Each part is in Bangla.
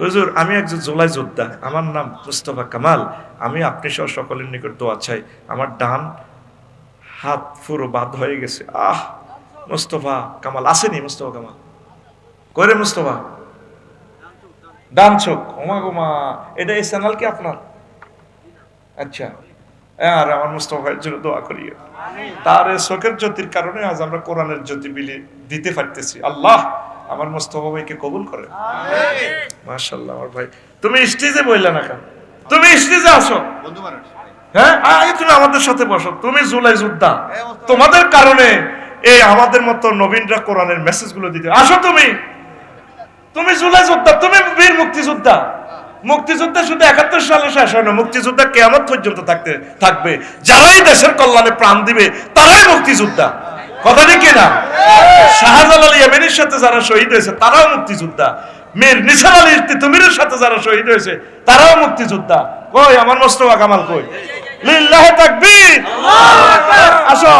হুজুর আমি একজন জোলাই যোদ্ধা আমার নাম মুস্তফা কামাল আমি আপনি সহ সকলের নিকট দোয়া চাই। আমার ডান হাত পুরো বাদ হয়ে গেছে। আহ মুস্তফা কামাল আসেনি মুস্তফা কামাল। করে মুস্তফা? ডান চোখ ওমা গোমা এটা এই চ্যানেল কি আপনার? আচ্ছা আর আমার মুস্তফা ভাইয়ের জন্য দোয়া করি তার চোখের জ্যোতির কারণে আজ আমরা কোরআনের জ্যোতি বিলি দিতে পারতেছি। আল্লাহ আমার মুস্তফা ভাইকে কবুল করে। মাশাল্লাহ আমার ভাই। তুমি স্টেজে বললে না কেন? তুমি স্টেজে আসো। হ্যাঁ? আগে তুমি আমাদের সাথে বসো। তুমি জুলাই যোদ্ধা। তোমাদের কারণে এই আমাদের মতো নবীনরা কোরআনের মেসেজগুলো দিতে আসো তুমি। তুমি জুলাই যোদ্ধা তুমি বীর মুক্তিযোদ্ধা। মুক্তিযুদ্ধ শুধু একাত্তর সালে শেষ হয় না মুক্তিযোদ্ধা কেমন পর্যন্ত থাকতে থাকবে। যারাই দেশের কল্যাণে প্রাণ দিবে তারাই মুক্তিযোদ্ধা। কথা ঠিক না শাহজালাল ইয়েমেনের সাথে যারা শহীদ হয়েছে, তারাও মুক্তিযোদ্ধা। মীর নিসার আলী তিতুমিরের সাথে যারা শহীদ হয়েছে, তারাও মুক্তিযোদ্ধা। কই, আমার মোস্তফা কামাল কই? লিল্লাহ তাকবীর! আসো।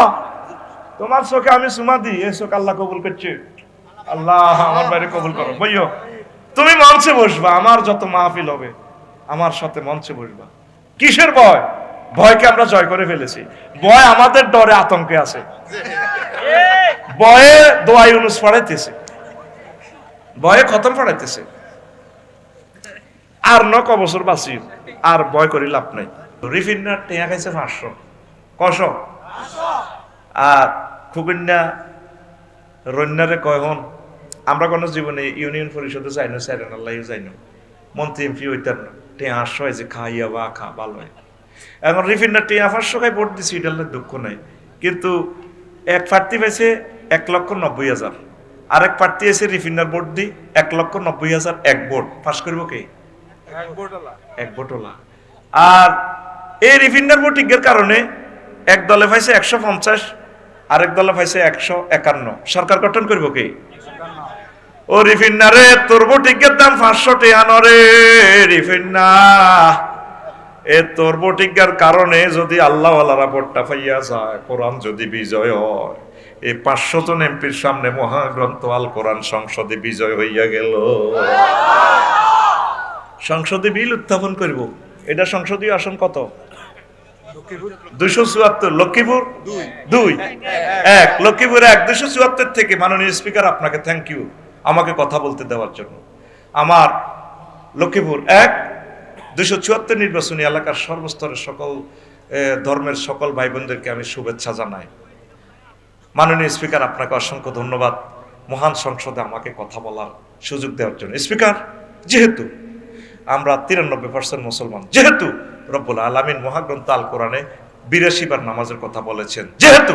তোমার চোখে আমি সুমা দিই, এই চোখ আল্লাহ কবুল করছে। আল্লাহ, আমার বাইরে কবুল করো। বইও, তুমি মঞ্চে বসবা, আমার যত মাহফিল হবে, আমার সাথে মঞ্চে বসবা। কিসের ভয়? ভয়কে আমরা জয় করে ফেলেছি। ভয় আমাদের ডরে আতঙ্কে আছে। ভয়ে দোয়া ইউনুস পড়াইতেছে ভয়ে খতম পড়াইতেছে আর ন ক বছর বাঁচি, আর ভয় করি লাভ নাই। রিফিনার টেয়া খাইছে পাঁচশো। কশ আর খুকুন্যা রন্যারে কয় হন, আমরা কোনো জীবনে ইউনিয়ন পরিষদে যাই না স্যারেন আল্লাহ যাই না। মন্ত্রী, এমপি হইতার না। টেয়া আটশো হয়েছে খাইয়া বা খা, ভালো হয়। এখন রিফিনার টেয়া পাঁচশো খাই ভোট দিছি এটা দুঃখ নাই। কিন্তু এক প্রার্থী পেয়েছে এক লক্ষ নব্বই হাজার। আরেক প্রার্থী এসে রিফিনার ভোট দি এক লক্ষ নব্বই হাজার এক ভোট। পাশ করব কে? এক ভোটলা আর এই রিফিন্ডার ভোটিংয়ের কারণে এক দলে পাইছে একশো পঞ্চাশ আরেক দলে পাইছে একশো একান্ন। সরকার গঠন করব কে? ও রিফিন্নারে তোর ভোটিংয়ের দাম পাঁচশো টেয়ানো রে রিফিন্না এ তোর ভোটিংয়ের কারণে যদি আল্লাহ আল্লাহরা ভোটটা পাইয়া যায় কোরআন যদি বিজয় হয়। এই পাঁচশো জন এমপির সামনে মহাগ্রন্থ আল কোরআন সংসদে বিজয় হইয়া গেল। সংসদে বিল উত্থাপন করব। এটা সংসদীয় আসন কত? দুইশো চুয়াত্তর। লক্ষ্মীপুর? দুই। এক। লক্ষ্মীপুর এক। দুইশো চুয়াত্তর থেকে মাননীয় স্পিকার আপনাকে থ্যাংক ইউ আমাকে কথা বলতে দেওয়ার জন্য। আমার লক্ষ্মীপুর এক। দুইশো চুয়াত্তর নির্বাচনী এলাকার সর্বস্তরের সকল ধর্মের সকল ভাই বোনদেরকে আমি শুভেচ্ছা জানাই। মাননীয় স্পিকার, আপনাকে অসংখ্য ধন্যবাদ। মহান সংসদে আমাকে কথা বলার সুযোগ দেওয়ার জন্য। স্পিকার, যেহেতু আমরা তিরানব্বই পার্সেন্ট মুসলমান, যেহেতু রব্বুল আলমিন মহাগ্রন্থ আল কোরআনে বিরাশি বার নামাজের কথা বলেছেন, যেহেতু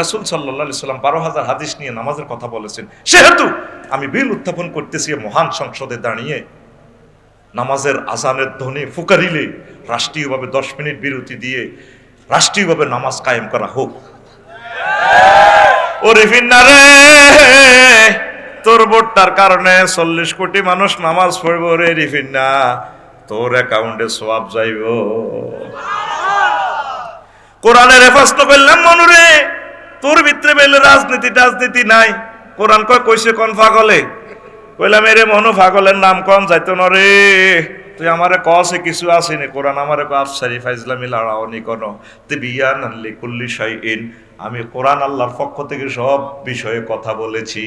রাসুল সাল্লাহ সাল্লাম বারো হাজার হাদিস নিয়ে নামাজের কথা বলেছেন, সেহেতু আমি বিল উত্থাপন করতেছি মহান সংসদে দাঁড়িয়ে। নামাজের আজানের ধ্বনি ফুকারিলে রাষ্ট্রীয়ভাবে দশ মিনিট বিরতি দিয়ে রাষ্ট্রীয়ভাবে নামাজ কায়েম করা হোক। ও রিফিন্না রে, তোর ভোটটার কারণে চল্লিশ কোটি মানুষ নামাজ পড়ব রে রিফিন্না তোর অ্যাকাউন্টে সোয়াব যাইব। কোরআনের হেফাজত করলাম মনুরে তোর ভিতরে বেলে রাজনীতি রাজনীতি নাই। কোরআন কয়, কইছে কোন ফাগলে কইলাম, এরে মনু ফাগলের নাম কম যাইতো না রে। তুই আমারে কসে কিছু আসেনি। কোরআন আমারে আফসারি ফাইজলামি, লাড়াওনি কোন। তে বিয়ান আনলি কুল্লি শাইইন। আমি কোরআন আল্লাহর পক্ষ থেকে সব বিষয়ে কথা বলেছি।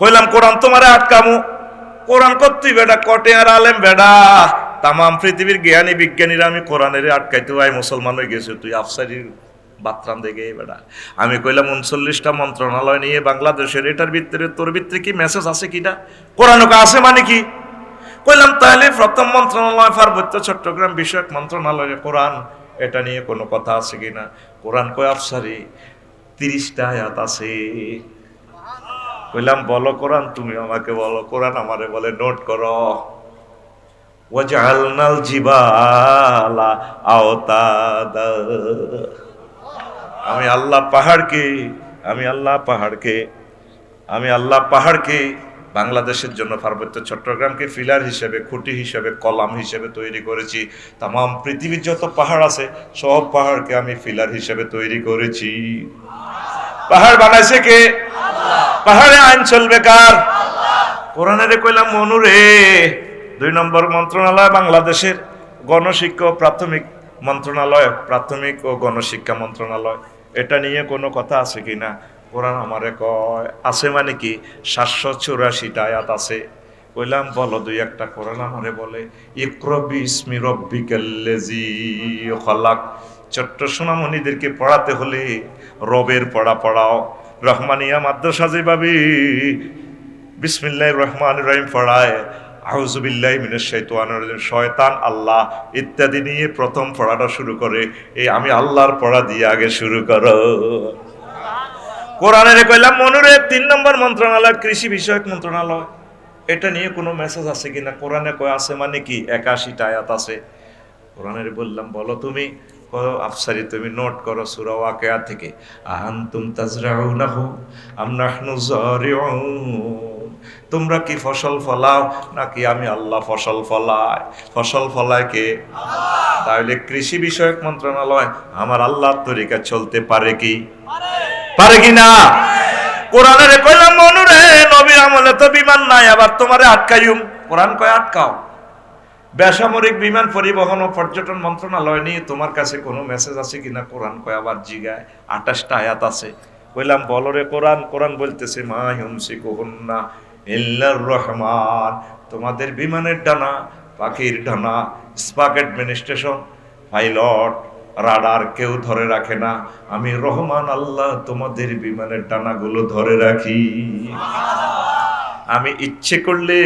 কইলাম, কোরআন তোমারে আটকামু। কোরআন করতুই বেটা কটে আর আলেম বেডা। তামাম পৃথিবীর জ্ঞানী বিজ্ঞানীরা আমি কোরআনের আটকাইতে ভাই মুসলমান হয়ে গেছে, তুই আফসারির বাতরাম দেখে বেড়া। আমি কইলাম, উনচল্লিশটা মন্ত্রণালয় নিয়ে বাংলাদেশের, এটার ভিতরে তোর ভিতরে কি মেসেজ আছে কিনা? কোরআন আছে মানে কি? কইলাম, তাহলে প্রথম মন্ত্রণালয় পার্বত্য চট্টগ্রাম বিষয়ক মন্ত্রণালয়ে কোরআন এটা নিয়ে কোনো কথা আছে কি না কোরআন কয়, আফসারি, তিরিশটা আয়াত আছে। কইলাম, বলো কোরআন, তুমি আমাকে বলো কোরআন, আমারে বলে নোট করো। ওয়াজআলনাল জিবালা আওতাদা। আমি আল্লাহ পাহাড়কে, আমি আল্লাহ পাহাড়কে, আমি আল্লাহ পাহাড়কে বাংলাদেশের জন্য পার্বত্য চট্টগ্রামকে ফিলার হিসেবে, খুঁটি হিসেবে, কলাম হিসেবে তৈরি করেছি। তাম পৃথিবীর যত পাহাড় আছে, সব পাহাড়কে আমি ফিলার হিসেবে তৈরি করেছি। পাহাড় বানাইছে কে? পাহাড়ে আইন চলবে কার? কোরআনের কইলাম, মনুরে। দুই নম্বর মন্ত্রণালয় বাংলাদেশের গণশিক্ষা প্রাথমিক মন্ত্রণালয়, প্রাথমিক ও গণশিক্ষা মন্ত্রণালয়। এটা নিয়ে কোনো কথা আছে কিনা? কোরআন আমারে কয় আছে মানে কি? সাতশো চুরাশিটা আয়াত আছে। কইলাম বলো দুই একটা কোরআন আমারে বলে। ইকরবি ইসমি রব্বিকাল্লাজি খলাক। ছোট্ট সোনামণিদেরকে পড়াতে হলে রবের পড়া পড়াও। রহমানিয়া মাদ্রাসা যেভাবে বিসমিল্লাহ রহমান রহিম পড়ায় আউজুবিল্লাহ মিনের রাজিম, শয়তান আল্লাহ ইত্যাদি নিয়ে প্রথম পড়াটা শুরু করে। এই আমি আল্লাহর পড়া দিয়ে আগে শুরু করো। কোরআনের কইলাম মনুরে তিন নম্বর মন্ত্রণালয় কৃষি বিষয়ক মন্ত্রণালয়। এটা নিয়ে কোনো মেসেজ আছে কিনা? কোরআনে কয় আছে মানে কি? একাশিটা আয়াত আছে। কোরআনের বললাম বলো তুমি আফসারি তুমি নোট করো সূরা ওয়াকিয়া থেকে। আহান্তুম তাজরাউনাহু আম নাহনু যারিউন তোমরা কি ফসল ফলাও? নাকি আমি আল্লাহ ফসল ফলাই? ফসল ফলায় কে? তাহলে কৃষি বিষয়ক মন্ত্রণালয় আমার আল্লাহর তরিকা চলতে পারে কি? পারে কি না? কোরআনের কইলাম মনুরে নবীর আমলে তো বিমান নাই, আবার তোমারে আটকাইম। কোরআন কয় আটকাও? বেসামরিক বিমান পরিবহন ও পর্যটন মন্ত্রণালয় নিয়ে তোমার কাছে কোনো মেসেজ আছে কিনা? কোরআন কয় আবার জিগায়, আঠাশটা আয়াত আছে। কইলাম বলরে কোরআন কোরআন বলতেছে, মা হিমসি কুহুন্না ইল্লার রহমান। তোমাদের বিমানের ডানা, পাখির ডানা স্পাক অ্যাডমিনিস্ট্রেশন, পাইলট রাডার কেউ ধরে রাখে না। আমি রহমান আল্লাহ, তোমাদের বিমানের ডানাগুলো ধরে রাখি। আমি ইচ্ছে করলে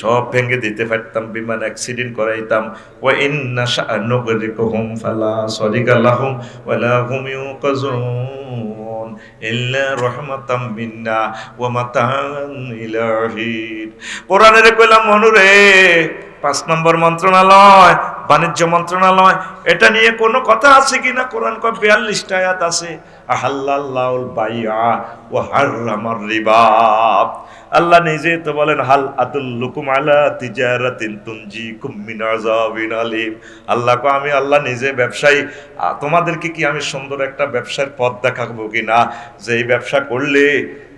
সব ভেঙে দিতে পারতাম, বিমান অ্যাক্সিডেন্ট করাইতাম। ও ইন্না ফালা সরিকা লাহুম ওয়ালা হুম ইউকাজুন ইল্লা রাহমাতাম মিন্না ওয়া মাতান ইলাহির। কোরআনের কইলাম মনুরে পাঁচ নম্বর মন্ত্রণালয় বাণিজ্য মন্ত্রণালয়, এটা নিয়ে কোনো কথা আছে কিনা? কোরআন কয়, বিয়াল্লিশটা আয়াত আছে। আহাল্লাল্লাহুল বাইআ ওয়া হাররামার রিবা। আল্লাহ নিজে তো বলেন, হাল আতুল্লুকুম আলা তিজারাতিন তুনজিকুম মিন আযাবিন আলিম। আল্লাহ কো আমি আল্লাহ নিজে ব্যবসায়ী তোমাদেরকে কি আমি সুন্দর একটা ব্যবসার পথ দেখাবো কি না যে এই ব্যবসা করলে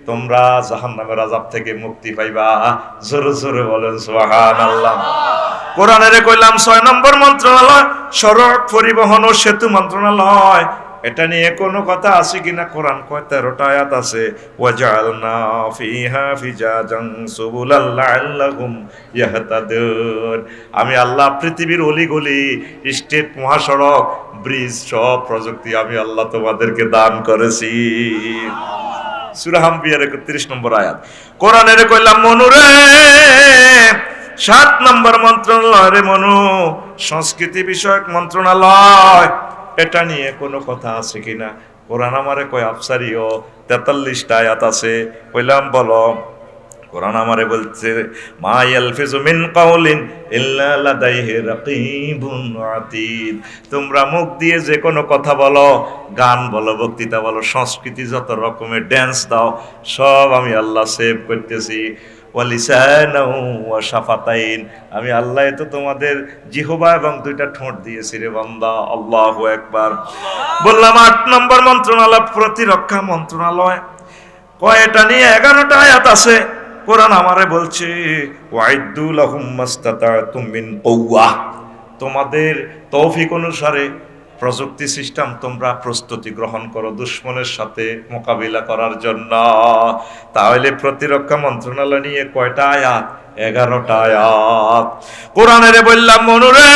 তোমরা জাহান্নামের আযাব থেকে মুক্তি পাইবা। জোরে জোরে বলেন, সুবহানাল্লাহ। কোরআনের কইলাম ছয় নম্বর মন্ত্রণালয়, সড়ক পরিবহন ও সেতু মন্ত্রণালয় এটা নিয়ে কোনো কথা আছে কিনা? কোরআন কয়, তেরোটা আয়াত আছে। ওয়াজালনা ফিহা ফিজাজান সুবুলাল লাআল্লাহুম ইয়াহতাদুন। আমি আল্লাহ পৃথিবীর অলিগলি, স্টেট মহাসড়ক, ব্রিজ সব প্রযুক্তি আমি আল্লাহ তোমাদেরকে দান করেছি। সূরা হামবিয়ার 31 নম্বর আয়াত। কোরআনের কইলাম মনুরে সাত নম্বর মন্ত্রণালয় রে মনু, সংস্কৃতি বিষয়ক মন্ত্রণালয়। এটা নিয়ে কোনো কথা আছে কিনা কোরআন আমারে কয়, আফসারিও, তেতাল্লিশটা আয়াত আছে। কইলাম, বলো। কোরআন আমারে বলছে, মা ইয়ালফিজু মিন কাউলিন ইল্লা লাদাইহি রাকিবুন আতীদ। তোমরা মুখ দিয়ে যে কোনো কথা বলো, গান বলো, বক্তৃতা বলো, সংস্কৃতি যত রকমের ড্যান্স দাও, সব আমি আল্লাহ সেভ করতেছি। আমি আল্লাহ তো তোমাদের জিহবা এবং দুইটা ঠোঁট দিয়েছি রে বান্দা, আল্লাহু একবার বললাম, আট নম্বর মন্ত্রণালয়, প্রতিরক্ষা মন্ত্রণালয়। কয়টা নিয়ে এগারোটা আয়াত আছে। কোরআন আমারে বলছে ওয়াইদুল মিন কওয়া। তোমাদের তৌফিক অনুসারে প্রযুক্তি সিস্টেম তোমরা প্রস্তুতি গ্রহণ করো দুশ্মনের সাথে মোকাবিলা করার জন্য। তাহলে প্রতিরক্ষা মন্ত্রণালয় নিয়ে কয়টা আয়াত? এগারোটা আয়াত। কোরআনের বললাম মনুরে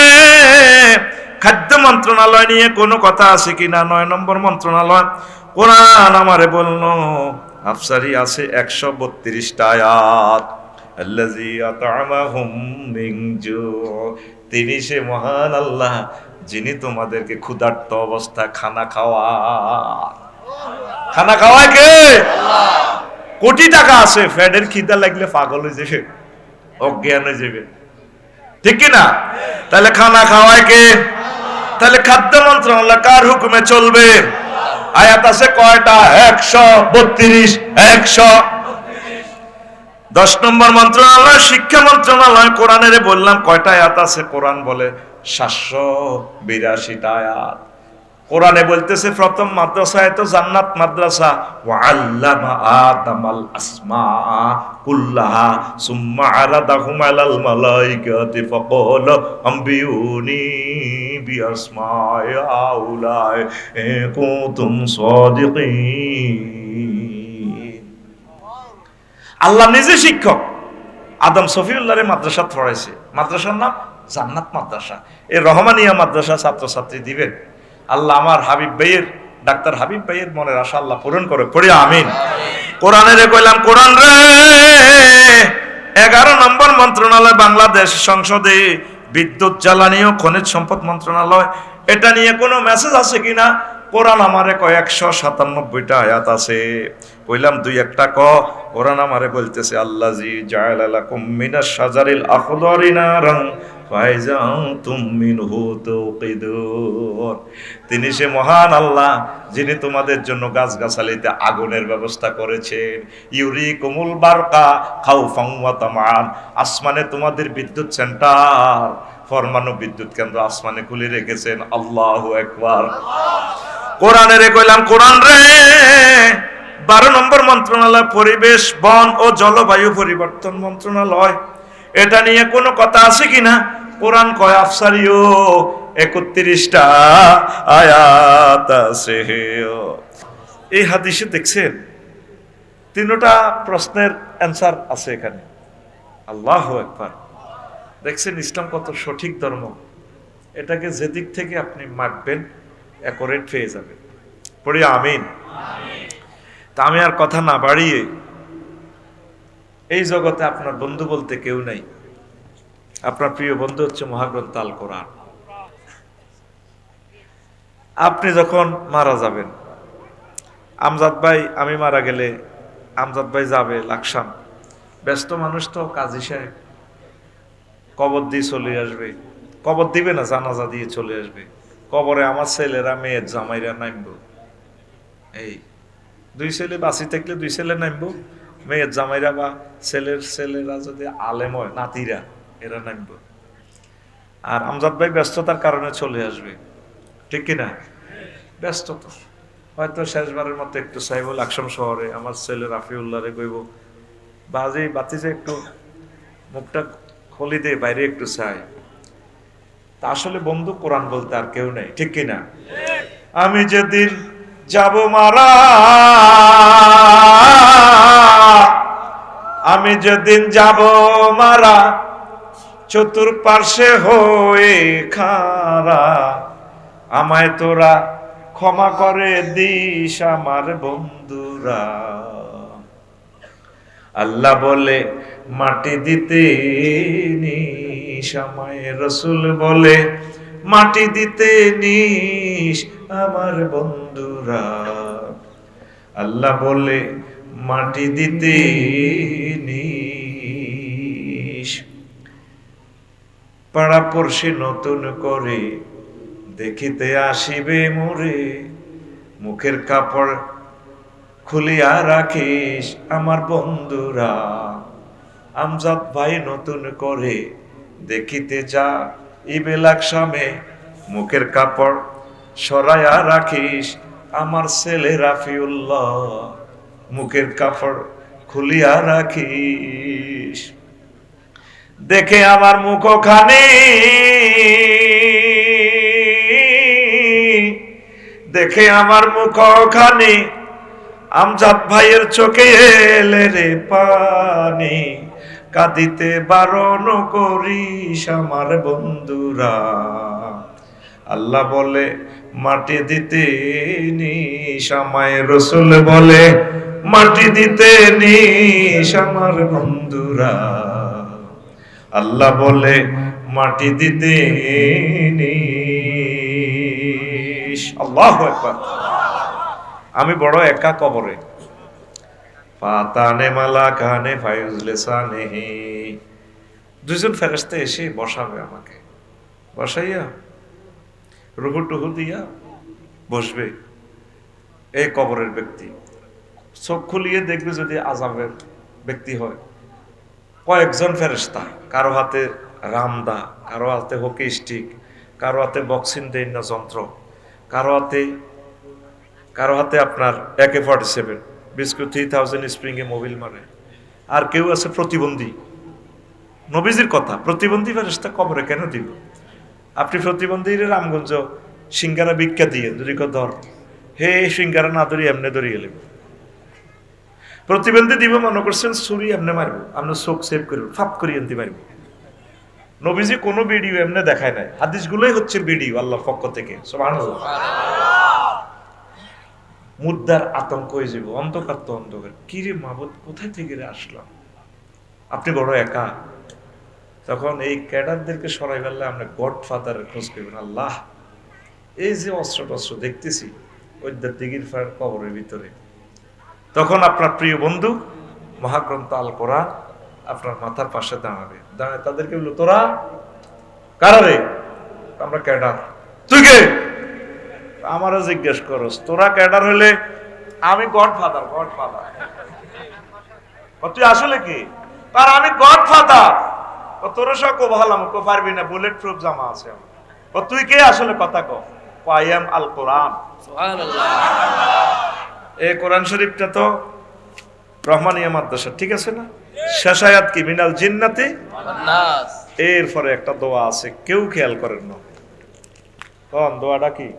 খাদ্য মন্ত্রণালয় নিয়ে কোনো কথা আছে কিনা? নয় নম্বর মন্ত্রণালয়, কোরআন আমারে বলল, আফসারি আছে একশো বত্রিশটা আয়াত। তিনি সে মহান আল্লাহ যিনি তোমাদেরকে ক্ষুধার্ত অবস্থা খানা খাওয়া খানা খাওয়ায় কে? কোটি টাকা আছে, ফ্যাডের খিদা লাগলে পাগল হয়ে যাবে, অজ্ঞান হয়ে যাবে। ঠিক কি না? তাহলে খানা খাওয়ায় কে? তাহলে খাদ্য মন্ত্রণালয় কার হুকুমে চলবে? আয়াত আছে কয়টা? একশো বত্রিশ, একশো। দশ নম্বর মন্ত্রণালয়, শিক্ষা মন্ত্রণালয়, কোরআনের বললাম কয়টা আয়াত আছে? কোরআন বলে সাতশো বিরাশিটা আয়াত। কোরআনে বলতেছে, প্রথম মাদ্রাসায় তো জান্নাত মাদ্রাসা। আল্লাহ নিজে শিক্ষক। আদম সফিউল্লাহরে মাদ্রাসা পড়াইছে। মাদ্রাসার নাম জান্নাত মাদ্রাসা। এই রহমানিয়া মাদ্রাসা ছাত্রছাত্রী দিবেন। আল্লাহ আমার হাবিব ভাইয়ের, ডাক্তার হাবিব ভাইয়ের মনের আশা আল্লাহ পূরণ করে পড়ি, আমিন। কোরআনে রে কইলাম, কোরআন রে, এগারো নম্বর মন্ত্রণালয় বাংলাদেশ সংসদে বিদ্যুৎ, জ্বালানি ও খনিজ সম্পদ মন্ত্রণালয়। এটা নিয়ে কোনো মেসেজ আছে কিনা? কোরআন আমারে কয়, একশো সাতানব্বইটা আয়াত আছে। কইলাম, দুই একটা ক। কোরআন আমারে বলতেছে আল্লাহ জি জায়ালাকুম মিনাশ সাজারিল আখদারি নারাং মিনহু তুকিদুন তিনি সে মহান আল্লাহ, যিনি তোমাদের জন্য গাছগাছালিতে আগুনের ব্যবস্থা করেছেন। ইউরি কুমুল বারকা খাউফাং ওয়া তামান আসমানে তোমাদের বিদ্যুৎ সেন্টার। পরমাণু বিদ্যুৎ কেন্দ্র আসমানে খুলে রেখেছেন। আল্লাহ একবার। কোরআনে রে কইলাম, কোরআন রে! বারো নম্বর মন্ত্রণালয়, পরিবেশ, বন ও জলবায়ু পরিবর্তন মন্ত্রণালয়। এটা নিয়ে কোনো কথা আছে কিনা? কোরআন কয় আফসারিও? একত্রিশটা আয়াত আছে এই হাদিসে দেখছেন, তিনটা প্রশ্নের অ্যান্সার আছে এখানে। আল্লাহ একবার দেখছেন ইসলাম কত সঠিক ধর্ম। এটাকে যেদিক থেকে আপনি মাপবেন অ্যাকোরেট পেয়ে যাবেন। পড়ি আমিন। তা আমি আর কথা না বাড়িয়ে, এই জগতে আপনার বন্ধু বলতে কেউ নাই। আপনার প্রিয় বন্ধু হচ্ছে মহাগ্রন্থ আল কোরআন। আপনি যখন মারা যাবেন, আমজাদ ভাই, আমি মারা গেলে আমজাদ ভাই যাবে লাকসাম। ব্যস্ত মানুষ তো, কাজী সাহেব। কবর দিয়ে চলে আসবে। কবর দিবে না, জানাজা দিয়ে চলে আসবে। কবরে আমার ছেলেরা মেয়ের জামাইরা নামব। এই, দুই ছেলে বাঁচি থাকলে দুই ছেলে নামবো। মেয়ের জামাইরা বা ছেলের ছেলেরা যদি আলেম হয়, নাতিরা। এরা নামব আর আমজাদ ভাই ব্যস্ততার কারণে চলে আসবে। ঠিক কিনা? ব্যস্ত তো হয়তো শেষবারের মতো একটু চাইব লাকসাম শহরে, আমার ছেলে রাফিউল্লাহরে কইব, বাজে বাতিজে একটু মুখটা খলি দিয়ে বাইরে একটু চাই। তা আসলে বন্ধু কোরআন বলতে আর কেউ নেই, ঠিক কিনা? আমি যেদিন যাব মারা, আমি যেদিন যাব মারা চতুর্পার্শ্বে হয়ে খারা। আমায় তোরা ক্ষমা করে দিস আমার বন্ধুরা। আল্লাহ বলে, মাটি দিতে নিস আমায়। রসুল বলে, মাটি দিতে নিস আমার বন্ধুরা। আল্লাহ বলে, মাটি দিতে নিস পাড়া পড়শি নতুন করে দেখিতে আসিবে মোরে, মুখের কাপড় খুলিয়া রাখিস আমার বন্ধুরা। আমজাদ ভাই নতুন করে দেখিতে যা ইবেলাক সামে মুখের কাপড় সরাইয়া রাখিস আমার ছেলে রাফিউল্লাহ। মুখের কাপড় খুলিয়া রাখিস। দেখে আমার মুখখানি। দেখে আমার মুখখানি আমজাদ ভাইয়ের চোখে এলে রে পানি। কাঁদিতে বারণ করিস আমার বন্ধুরা। আল্লাহ বলে, মাটি দিতে নিস আমায়। রসুল বলে, মাটি দিতে নিস আমার বন্ধুরা। আল্লাহ বলে, মাটি দিতে আল্লাহ একবার আমি বড় একা কবরে। পাতানে মালা কানে ফাইজলে সানেহি দুজন ফেরেস্তা এসে বসাবে আমাকে। বসাইয়া রুহু টুহু দিয়া বসবে এই কবরের ব্যক্তি। চোখ খুলিয়ে দেখবে যদি আজাবের ব্যক্তি হয়। কয়েকজন ফেরেস্তা কারও হাতে রামদা, কারও হাতে হকি স্টিক কারও হাতে বক্সিং দেন যন্ত্র, কারও হাতে কারও হাতে আপনার AK forty seven biscuit three thousand স্প্রিংয়ে Mobil মারে। আর কেউ আছে প্রতিবন্ধী। নবীজির কথা, প্রতিবন্ধী ফেরেস্তা কবরে কেন দিব? আপনি প্রতিবন্ধী রামগঞ্জ সিঙ্গারা ভিক্ষা দিয়ে কেউ ধর, হে সিঙ্গারা না ধরি এমনি ধরিয়ে গেলেন প্রতিবন্ধী দিব, মনে করছেন, ছুরি এমনি মারব আপনার চোখ সেভ করব, ফাপ করি এমনি মারব। নবীজি কোনো ভিডিও এমনি দেখায় নাই, হাদিসগুলোই হচ্ছে ভিডিও আল্লাহর পক্ষ থেকে মুদ্রার আতঙ্ক হয়ে যাব, অন্ধকার তো অন্ধকার। কি রে মাবুদ, কোথায় থেকে রে আসলাম? আপনি বড় একা? তখন এই ক্যাডারদেরকে সরাই ফেললে আমরা গড ফাদারের খোঁজ করবেন আল্লাহ। এই যে অস্ত্র টস্ত্র দেখতেছি ওইদার দিঘির ফার কবরের ভিতরে। তখন আপনার প্রিয় বন্ধু মহাগ্রন্থ আল কোরআন আপনার মাথার পাশে দাঁড়াবে। দাঁড়ায়, তাদেরকে বলল, তোরা কারা রে? আমরা ক্যাডার। তুই কে? আমারও জিজ্ঞেস করস, তোরা ক্যাডার হলে আমি গড ফাদার গড ফাদার তুই আসলে কি? তার আমি গড ফাদার ও, তোর সব কো ভালাম কো পারবি না, বুলেট প্রুফ জামা আছে। ও, তুই কে আসলে কথা কো পাইয়াম আল কোরআন। এই কোরআন শরীফটা তো রহমানিয়া মাদ্রাসা ঠিক আছে না? শেষ আয়াত কি? মিনাল জিন্নাতি? এরপরে একটা দোয়া আছে কেউ খেয়াল করেন না। কোন দোয়াটা কি?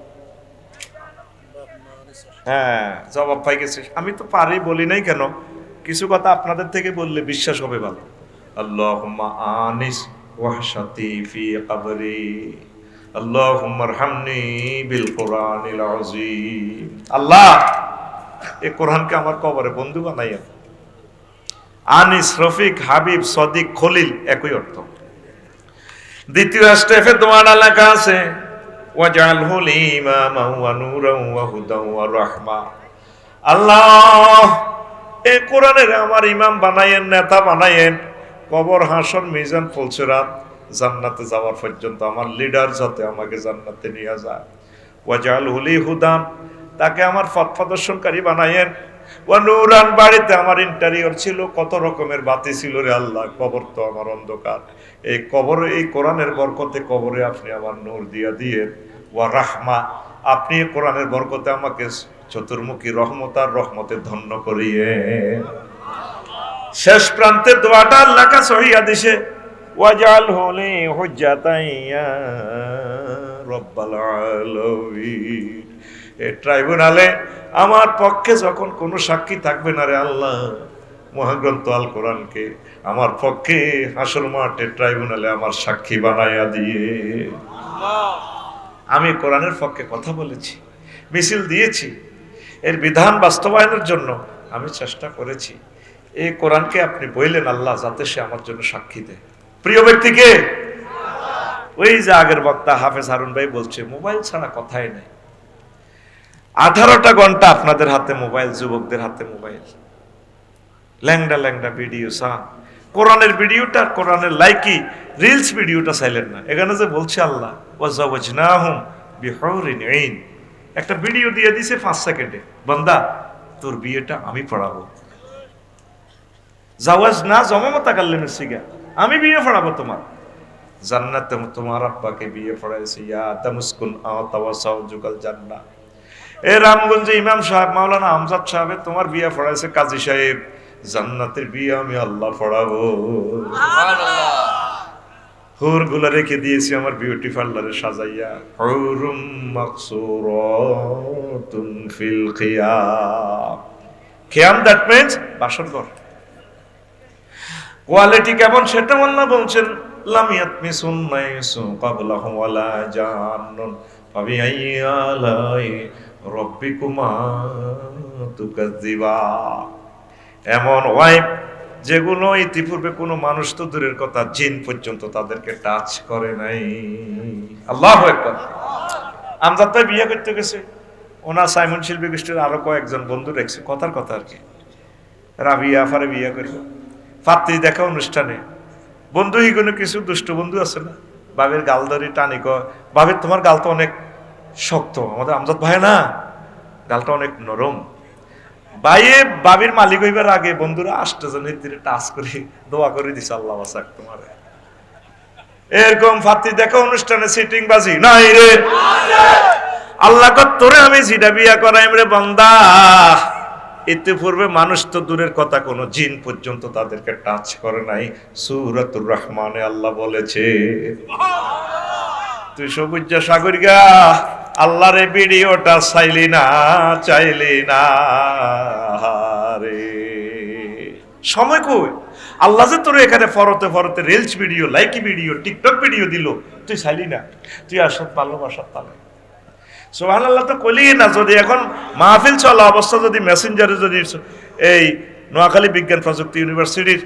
হ্যাঁ জবাব পাই গেছে। আমি তো পারি বলি নাই কেন? কিছু কথা আপনাদের থেকে বললে বিশ্বাস হবে ভালো। আল্লাহুম্মা আনিস ওয়াহশাতি ফি কবরি। আরহামনি বিল কোরআনিল আযীম। আল্লাহ! এই কোরআনকে আমার কবরে বন্ধু বানাইয়া আনিস, রফিক, হাবিব, সদিক, খলিল একই অর্থ। দ্বিতীয় স্টেফে দোয়াটা লেখা আছে এই আমার ইমাম বানায়েন নেতা বানায়েন কবর, হাসর, মিজান ফুলসিরাত জান্নাতে যাওয়ার পর্যন্ত আমার লিডার যাতে আমাকে জান্নাতে নিয়ে যায়। ওয়াজাল হুলি হুদান তাকে আমার পথ প্রদর্শনকারী বানাইয়েন। ও নুরান বাড়িতে আমার ইন্টারিয়র ছিল, কত রকমের বাতি ছিল রে আল্লাহ, কবর তো আমার অন্ধকার। এই কবর, এই কোরআনের বরকতে কবরে আপনি আমার নূর দিয়া দিয়ে ওয়া রাহমা, আপনি কোরআনের বরকতে আমাকে চতুর্মুখী রহমত আর রহমতে ধন্য করিয়ে শেষ প্রান্তে দোয়াটা লেখা সহিয়া দিছে ওয়াজাল হলে হুজ্জাতাইয়া রব্বাল আলামিন। ট্রাইব্যুনালে আমার পক্ষে যখন কোনো সাক্ষী থাকবে না রে আল্লাহ, মহাগ্রন্থ আল কোরআনকে আমার পক্ষে হাসর মাঠে ট্রাইব্যুনালে আমার সাক্ষী বানাইয়া দিয়ে। আমি কোরআনের পক্ষে কথা বলেছি, মিছিল দিয়েছি, এর বিধান বাস্তবায়নের জন্য আমি চেষ্টা করেছি। এই কোরআনকে আপনি বললেন আল্লাহ যাতে সে আমার জন্য সাক্ষী দেয়। প্রিয় ব্যক্তিকে ওই যে আগের বক্তা হাফেজ হারুন ভাই বলছে, মোবাইল ছাড়া কথাই নেই। আঠারোটা ঘণ্টা আপনাদের হাতে মোবাইল, যুবকদের হাতে মোবাইল। ল্যাংডা ল্যাংডা ভিডিও, সা। কোরআনের ভিডিওটা কোরআনের লাইকি, রিলস ভিডিওটা চাইলেন না। এখানে যে বলছে আল্লাহ একটা ভিডিও দিয়ে দিছে পাঁচ সেকেন্ডে। বান্দা, তোর বিয়েটা আমি পড়াবো। জাওয়াজ না জমা জমামতা কাল্লেন সিগা, আমি বিয়ে পড়াবো তোমার। জান্নাতে তোমার আব্বাকে বিয়ে পড়াইছি, ইয়া তামুসকুন আওতাওয়াসাও যুগাল জান্নাত এ রামগঞ্জে ইমাম সাহেব মাওলানা আমজাদ সাহেব তোমার বিয়ে পড়াইছে কাজী সাহেব। জান্নাতের বিয়ে আমি আল্লাহ পড়াবো হুরগুলা রেখে দিয়েছি আমার বিউটি পার্লারে সাজাইয়া। হুরুম মাকসুরাতুন ফিল খিয়াম। খিয়াম দ্যাট মিন্স বাসর ঘর। কোয়ালিটি কেমন সেটা আল্লাহ বলছেন লাম ইয়াতমিসুন নাইসু ক্বাবলাহু ওয়ালা জান্নুন ফাবিআইয়ি আলাই রব্বিকুমা তুকাজ্জিবা। এমন ওয়াইফ যেগুলো ইতিপূর্বে কোনো মানুষ তো দূরের কথা, জিন পর্যন্ত তাদেরকে টাচ করে নাই। আল্লাহ আমজাদ ভাই বিয়ে করতে গেছে। ওনার সাইমন শিল্পী গোষ্ঠীর আরও কয়েকজন বন্ধু রেখেছে। কথার কথা আর কি। রাবিয়া আফারে বিয়ে করবে। পাত্রী দেখা অনুষ্ঠানে। বন্ধু হিগুলো কিছু দুষ্ট বন্ধু আছে না? বাবের গাল ধরি টানি কয় বাবের তোমার গাল তো অনেক শক্ত। আমাদের আমজাদ ভাই না, গালটা অনেক নরম। বাইয়ে বাবির মালিক হইবার আগে বন্ধুরা আষ্ট জনের তীরে টাচ করে দোয়া করে দিছে, আল্লাহ বাসাক তোমার। এরকম ফাতি দেখা অনুষ্ঠানে সিটিং বাজি নাই রে। আল্লাহ তোরে আমি জিডা বিয়া রে বন্দা। এতে পূর্বে মানুষ তো দূরের কথা, কোনো জিন পর্যন্ত তাদেরকে টাচ করে নাই। সুরাতুর রহমানে আল্লাহ বলেছে, তুই সবুজ সাগর গা আল্লাহর ভিডিওটা চাইলি না চাইলি না রে সময় কই? আল্লাহ যে তোর এখানে ফরতে ফরতে reels video Likee video TikTok video দিল, তুই চাইলি না। তুই আসত ভালোবাসার তালে। সোহান আল্লাহ তো কলি না, যদি এখন মাহফিল চলা অবস্থা, যদি মেসেঞ্জারে যদি এই নোয়াখালী বিজ্ঞান প্রযুক্তি ইউনিভার্সিটির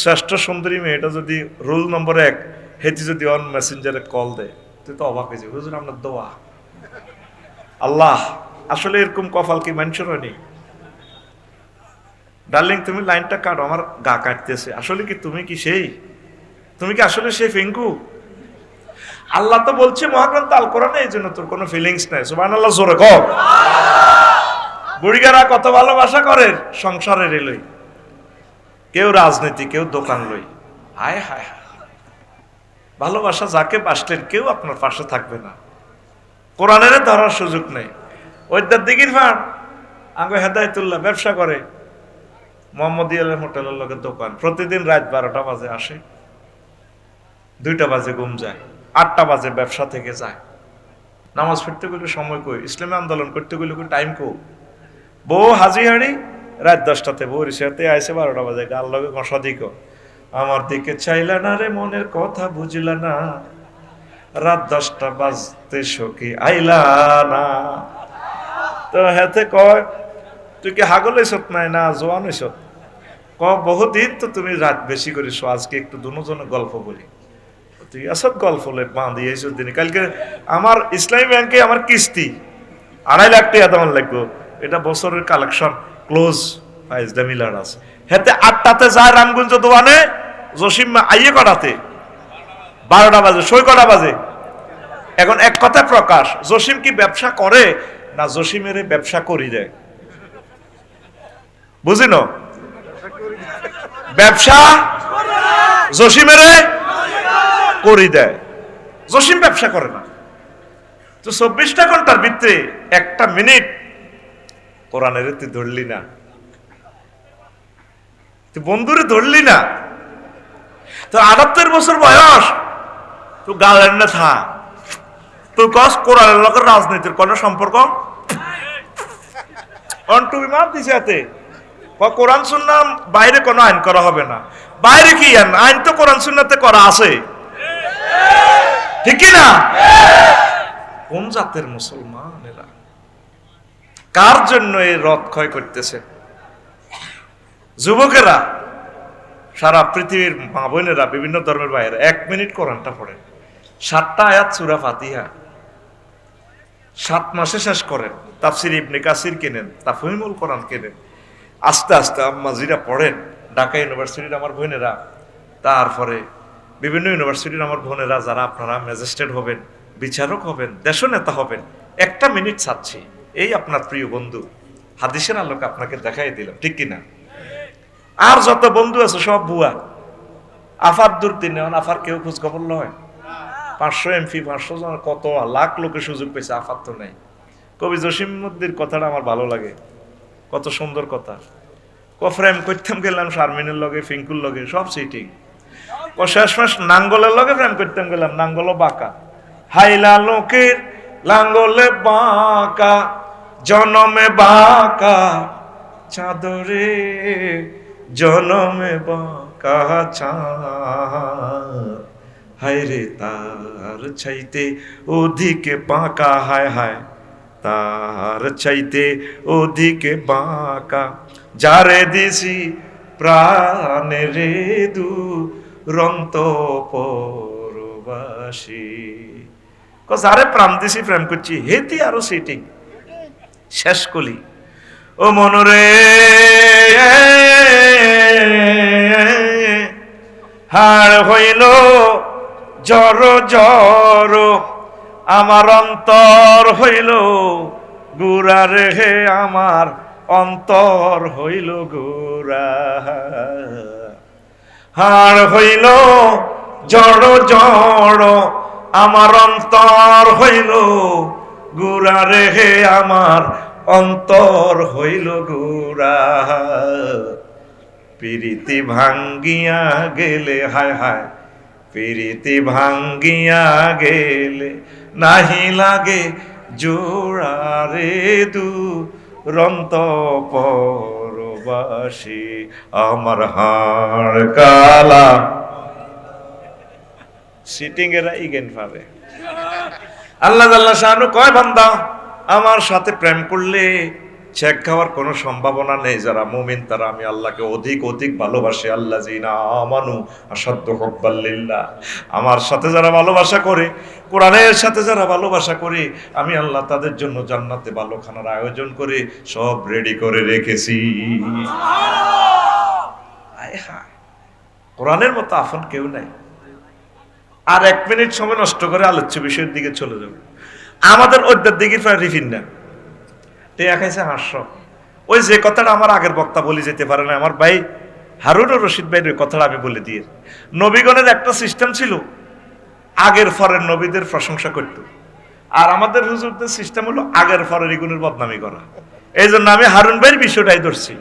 শ্রেষ্ঠ সুন্দরী মেয়েটা যদি রোল নম্বর এক হেতি যদি অন মেসেঞ্জারে কল দেয়, তুই তো অবাক হয়েছে হুজুর দোয়া। আল্লাহ, আসলে এরকম কপাল কি মানুষের হয়নি? ডার্লিং তুমি লাইনটা কাটো, আমার গা কাটতেছে। আসলে কি তুমি কি সেই? তুমি কি আসলে সেই ফিঙ্কু? আল্লাহ তো বলছে, মহাগ্রন্থ আল কোরআনে এই জন্য তোর কোনো ফিলিংস নাই। সুবান আল্লাহ জোরে ক বুড়িগারা কত ভালোবাসা করে, সংসারের এলই কেউ রাজনীতি, কেউ দোকান লই। হায় হায়। ভালোবাসা যাকে বাসলেন, কেউ আপনার পাশে থাকবে না। কোরআনের ধরার সুযোগ নেই। ওইদার দিঘির ফান আগে হেদায়তুল্লাহ ব্যবসা করে। মোহাম্মদ ইয়ালের হোটেলের লোকের দোকান। প্রতিদিন রাত বারোটা বাজে আসে। দুইটা বাজে ঘুম যায়। আটটা বাজে ব্যবসা থেকে যায়। নামাজ পড়তে গেলে সময় কই? ইসলামী আন্দোলন করতে গেলে টাইম কো বউ হাজি হাড়ি, রাত দশটাতে বউ রিসাতে আইসে বারোটা বাজে। গাল লগে ঘষা দিক আমার দিকে চাইলা না রে, মনের কথা বুঝলা না। রাত দশটা বাজতে সখী, আইলা না। তো হেতে কয়, তুই কি হাগল হইছত নাই না, জোয়ান হইছত ক বহুদিন তো তুমি রাত বেশি করিস, আজকে একটু দুজনে গল্প বলি। তুই আসত গল্প বাঁধি এইসব দিনে, কালকে আমার ইসলামী ব্যাংকে আমার কিস্তি, আড়াই লাখ টাকা তেমন লাগবো, এটা বছরের কালেকশন, ক্লোজ ফাইজ মিলার আছে। হেতে আটটাতে যায় রামগঞ্জ দোকানে জসিম আইয়ে কটাতে বারোটা বাজে, সই কটা বাজে? এখন এক কথা প্রকাশ, জসিম কি ব্যবসা করে না জসিমের ব্যবসা করি দেয়? বুঝিন ব্যবসা জসিমের করি দেয়। জসিম ব্যবসা করে না। তো চব্বিশটা ঘণ্টার ভিতরে একটা মিনিট কোরআনের তুই ধরলি না। তুই বন্ধুরে ধরলি না। তো আটাত্তর বছর বয়স। তো গালেন না থা তুই কস কোরআনের লোকের রাজনীতির কোনো সম্পর্ক অন্টু মাপ দিছে কোরআন সুন্নাম বাইরে কোনো আইন করা হবে না বাইরে কি আইন আইন তো কোরআন সুন্নাতে করা আছে ঠিক না কোন জাতের মুসলমান এরা কার জন্য এই রথ ক্ষয় করতেছে যুবকেরা সারা পৃথিবীর মা বোনেরা বিভিন্ন ধর্মের বাইরে এক মিনিট কোরআনটা পড়ে সাতটা আয়াত সুরা ফাতিহা। সাত মাসে শেষ করেন। তাফসির ইবনে কাসির কেনেন, তাফহিমুল কোরআন কেনেন। আস্তে আস্তে আম্মাজিরা পড়েন, ঢাকা ইউনিভার্সিটির আমার বোনেরা, তারপরে বিভিন্ন ইউনিভার্সিটির আমার বোনেরা যারা আপনারা ম্যাজিস্ট্রেট হবেন, বিচারক হবেন দেশ নেতা হবেন, একটা মিনিট ছাড়ছি এই আপনার প্রিয় বন্ধু, হাদিসের আলোকে আপনাকে দেখাই দিলাম, ঠিক কিনা? আর যত বন্ধু আছে সব বুয়া। আফার দূর দিনে আফার কেউ খোঁজ খবর নয় পাঁচশো এমপি, পাঁচশো জন, কত লাখ লোকের সুযোগ পেয়েছে আফার তো নাই। কবি জসিম জসিমুদ্দির কথাটা আমার ভালো লাগে। কত সুন্দর কথা। ক ফ্রেম করতাম, গেলাম শারমিনের লগে, ফিঙ্কুর লগে, সব সিটিং ও শেষমেশ নাঙ্গলের লগে ফ্রেম করতাম, গেলাম নাঙ্গল বাঁকা। হাইলা লোকের লাঙ্গলে বাঁকা, জনমে বাঁকা, চাদরে জনমে বাঁকা, চাঁদ। হায় রে তার চাইতে ওদিকে বাঁকা, হায় হায়। তার চাইতে ওদিকে বাঁকা, যারে দিছি প্রাণে রে দু রন্ত ক, যারে প্রাণ দিছি, প্রেম করছি হেতি আরও সিটিং। শেষ কলি। ও মনরে হাড় হইল জর জর আমার অন্তর হইল গুড়া রে, আমার অন্তর হইল গুড়া। হাড় হইল জড় জড়, আমার অন্তর হইল গুড়া রেহে আমার অন্তর হইল গুড়া। পিরিতি ভাঙ্গিয়া গেলে হায় হায় পিরিতি ভাঙ্গিয়া গেলে নাহি লাগে জোড়া রে দু রন্ত পরবাসী আমার হাড় কালা। সিটিং এরা ইগেন পাবে আল্লাহ আল্লাহ শাহানু কয় বান্দা, আমার সাথে প্রেম করলে চেক খাওয়ার কোনো সম্ভাবনা নেই যারা মুমিন তারা আমি আল্লাহকে অধিক অধিক ভালোবাসি। আল্লাহ জিনা আমানু আসাধ্য হকবাল্লিল্লাহ আমার সাথে যারা ভালোবাসা করে কোরআনের সাথে যারা ভালোবাসা করে আমি আল্লাহ তাদের জন্য জান্নাতে ভালো খানার আয়োজন করে সব রেডি করে রেখেছি। আয়। কোরআনের মতো আফন কেউ নাই। আর এক মিনিট সময় নষ্ট করে আলোচ্য বিষয়ের দিকে চলে যাবে। আমাদের ওইটার দিকে প্রায় রিফিন না টেয়া খাইছে হাস্য ওই যে কথাটা আমার আগের বক্তা বলে যেতে পারে না, আমার ভাই হারুন রশিদ ভাইয়ের কথাটা আমি বলে দিয়ে নবীগণের একটা সিস্টেম ছিল, আগের ফরের নবীদের প্রশংসা করত। আর আমাদের হুজুরদের সিস্টেম হলো আগের ফরের এগুলোর বদনামি করা। এই জন্য আমি হারুন ভাইয়ের বিষয়টাই ধরছি।